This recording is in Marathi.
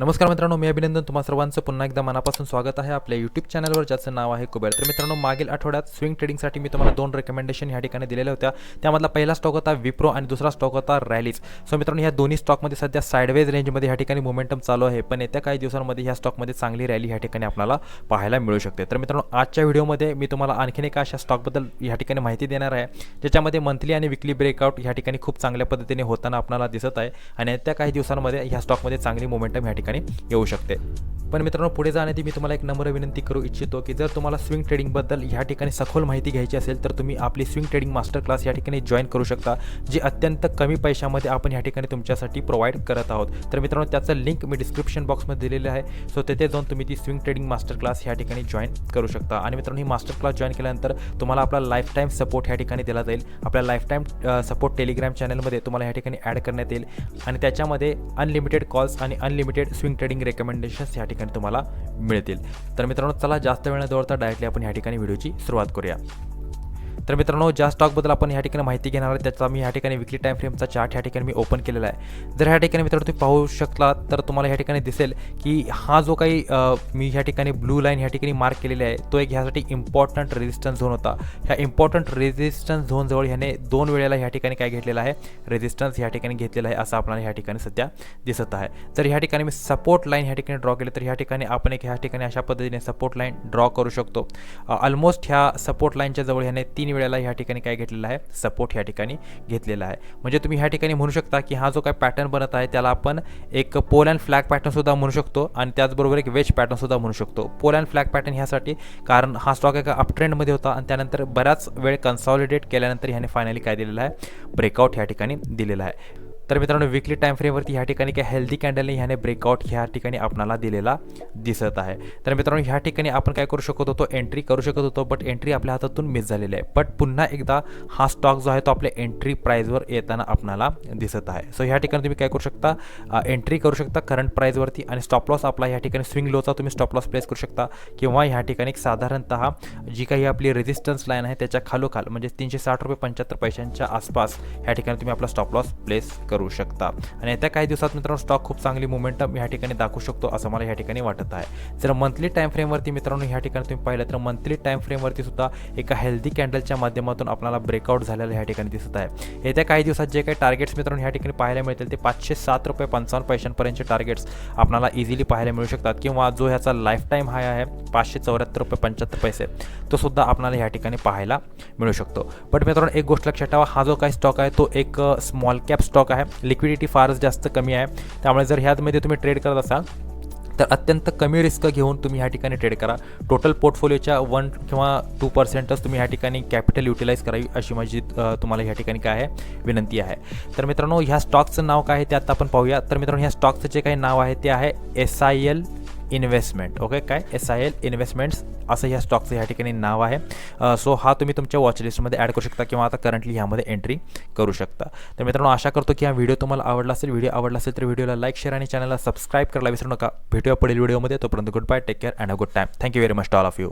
नमस्कार मित्रांनो मी अभिनंदन तुम्हा सर्वांचं. पुन्हा एकदा मनापासून स्वागत आहे आपल्या यूट्यूब चॅनलवर ज्याचं नाव आहे कुबेर. तर मित्रांनो मागील आठवड्यात स्विंग ट्रेडिंगसाठी मी तुम्हाला दोन रेकमेंडेशन ह्या ठिकाणी दिलेल्या होत्या. त्यामधला पहिला स्टॉक होता विप्रो आणि दुसरा स्टॉक होता रॅलीज सो मित्रांनो ह्या दोन्ही स्टॉकमध्ये सध्या साईडवेज रेंजमध्ये ह्या ठिकाणी मोमेंटम चालू आहे. पण येत्या काही दिवसांमध्ये ह्या स्टॉकमध्ये चांगली रॅली ह्या ठिकाणी आपल्याला पाहायला मिळू शकते. तर मित्रांनो आजच्या व्हिडिओमध्ये मी तुम्हाला आणखीन एका अशा स्टॉकबद्दल ह्या ठिकाणी माहिती देणार आहे ज्याच्यामध्ये मंथली आणि विकली ब्रेकआउट ह्या ठिकाणी खूप चांगल्या पद्धतीने होताना आपल्याला दिसत आहे. आणि येत्या काही दिवसांमध्ये ह्या स्टॉकमध्ये चांगली मोमेंटम ह्या ठिकाणी ठिकाणी येऊ शकते. पण मित्रांनो पुढे जाण्याआधी मी तुम्हाला एक नम्र विनंती करू इच्छितो की जर तुम्हाला स्विंग ट्रेडिंगबद्दल ह्या ठिकाणी सखोल माहिती घ्यायची असेल तर तुम्ही आपली स्विंग ट्रेडिंग मास्टर क्लास या ठिकाणी जॉईन करू शकता जी अत्यंत कमी पैशामध्ये आपण ह्या ठिकाणी तुमच्यासाठी प्रोव्हाइड करत आहोत. तर मित्रांनो त्याचं लिंक मी डिस्क्रिप्शन बॉक्समध्ये दिलेलं आहे. सो तिथे जाऊन तुम्ही ती स्विंग ट्रेडिंग मास्टर क्लास ह्या ठिकाणी जॉईन करू शकता. आणि मित्रांनो ही मास्टर क्लास जॉईन केल्यानंतर तुम्हाला आपला लाईफ टाईम सपोर्ट ह्या ठिकाणी दिला जाईल. आपल्या लाईफ टाईम सपोर्ट टेलिग्राम चॅनलमध्ये तुम्हाला ह्या ठिकाणी ॲड करण्यात येईल. आणि त्याच्यामध्ये अनलिमिटेड कॉल्स आणि अनलिमिटेड स्विंग ट्रेडिंग रेकमेंडेशन्स ह्या ठिकाणी तुम्हाला मिळतील. तर मित्रांनो चला जास्त वेळ न दौरता डायरेक्टली आपण ह्या ठिकाणी व्हिडिओची सुरुवात करूया. तर मित्रांनो ज्या स्टॉकबद्दल आपण ह्या ठिकाणी माहिती घेणार आहे त्याचा मी ह्या ठिकाणी विकली टाईम फ्रेमचा चार्ट ह्या ठिकाणी मी ओपन केलेला आहे जर ह्या ठिकाणी मित्रांनो तुम्ही पाहू शकला तर तुम्हाला ह्या ठिकाणी दिसेल की हा जो काही मी ह्या ठिकाणी ब्लू लाईन ह्या ठिकाणी मार्क केलेली आहे तो एक ह्यासाठी इम्पॉर्टंट रेजिस्टन्स झोन होता ह्या इम्पॉर्टंट रेजिस्टन्स झोनजवळ ह्याने दोन वेळेला ह्या ठिकाणी काय घेतलेलं आहे रेजिस्टन्स ह्या ठिकाणी घेतलेला आहे असं आपल्याला ह्या ठिकाणी सध्या दिसत आहे तर ह्या ठिकाणी मी सपोर्ट लाईन ह्या ठिकाणी ड्रॉ केली तर ह्या ठिकाणी आपण एक ह्या ठिकाणी अशा पद्धतीने सपोर्ट लाईन ड्रॉ करू शकतो ऑलमोस्ट ह्या सपोर्ट लाईनच्या जवळ ह्याने तीन वेळेला ह्या ठिकाणी काय घेतलेला आहे? सपोर्ट ह्या ठिकाणी घेतलेला आहे. म्हणजे तुम्ही ह्या ठिकाणी म्हणू शकता की हा जो काय पॅटर्न बनत आहे त्याला आपण एक पोल अँड फ्लॅग पॅटर्नसुद्धा म्हणू शकतो आणि त्याचबरोबर एक वेज पॅटर्नसुद्धा म्हणू शकतो. पोल अँड फ्लॅग पॅटर्न ह्यासाठी कारण हा स्टॉक एका अपट्रेंडमध्ये होता आणि त्यानंतर बराच वेळ कन्सॉलिडेट केल्यानंतर ह्याने फायनली काय दिलेलं आहे? ब्रेकआउट ह्या ठिकाणी दिलेला आहे. तर मित्रांनो विकली टाईम फ्रेमवरती ह्या ठिकाणी काय हेल्दी कॅन्डलने ह्याने ब्रेकआउट ह्या ठिकाणी आपणाला दिलेला दिसत आहे. तर मित्रांनो ह्या ठिकाणी आपण काय करू शकत होतो? एंट्री करू शकत होतो बट एंट्री आपल्या हातातून मिस झालेली आहे. बट पुन्हा एकदा हा स्टॉक जो आहे तो आपल्या एंट्री प्राईजवर येताना आपणाला दिसत आहे. सो ह्या ठिकाणी तुम्ही काय करू शकता? एंट्री करू शकता करंट प्राईजवरती आणि स्टॉप लॉस आपला ह्या ठिकाणी स्विंग लोचा तुम्ही स्टॉप लॉस प्लेस करू शकता. किंवा ह्या ठिकाणी साधारणतः जी काही आपली रेजिस्टन्स लाईन आहे त्याच्या खालोखाल म्हणजे तीनशे साठ रुपये पंच्याहत्तर पैशांच्या आसपास ह्या ठिकाणी तुम्ही आपला स्टॉप लॉस प्लेस करू करू शकता. आणि येत्या काही दिवसात मित्रांनो स्टॉक खूप चांगली मोमेंटम ह्या ठिकाणी दाखवू शकतो असं मला ह्या ठिकाणी वाटत आहे. जर मंथली टाईम फ्रेमवरती मित्रांनो ह्या ठिकाणी तुम्ही पाहिलं तर मंथली टाईम फ्रेमवरती सुद्धा एका हेल्दी कॅन्डलच्या माध्यमातून आपल्याला ब्रेकआउट झालेलं ह्या ठिकाणी दिसत आहे. येत्या काही दिवसात जे काही टार्गेट्स मित्रांनो ह्या ठिकाणी पाहायला मिळतील ते पाचशे सात रुपये पंचावन्न पैशांपर्यंतचे टार्गेट्स आपल्याला इझिली पाहायला मिळू शकतात. किंवा जो ह्याचा लाईफ टाईम हाय आहे पाचशे चौऱ्याहत्तर रुपये पंच्याहत्तर पैसे तो सुद्धा आपल्याला ह्या ठिकाणी पाहायला मिळू शकतो. बट मित्रांनो एक गोष्ट लक्षात ठेवा हा जो काही स्टॉक आहे तो एक स्मॉल कॅप स्टॉक आहे. लिक्विडिटी फारच जास्त कमी आहे. त्यामुळे जर ह्यामध्ये तुम्ही ट्रेड करत असाल तर अत्यंत कमी रिस्क घेऊन तुम्ही ह्या ठिकाणी ट्रेड करा. टोटल पोर्टफोलिओच्या वन किंवा टू पर्सेंटच तुम्ही ह्या ठिकाणी कॅपिटल युटिलाइज करावी अशी माझी तुम्हाला ह्या ठिकाणी काय आहे विनंती आहे. तर मित्रांनो ह्या स्टॉकचं नाव काय आहे ते आता आपण पाहूया. तर मित्रांनो ह्या स्टॉकचं जे काही नाव आहे ते आहे S I L investment okay काय? एस आय एल इन्व्हेस्टमेंट्स असं ह्या स्टॉकचं ह्या ठिकाणी नाव आहे. सो हा तुम्ही तुमच्या वॉच लिस्टमध्ये ॲड करू शकता किंवा आता करंटली ह्यामध्ये एंट्री करू शकता. तर मित्रांनो आशा करतो की हा व्हिडिओ तुम्हाला आवडला असेल. व्हिडिओ आवडला असेल तर व्हिडिओला लाईक शेअर आणि चॅनलला सबस्क्राईब करायला विसरू नका. भेटूया पुढील व्हिडिओमध्ये तोपर्यंत good bye take care and a good time thank you very much all of you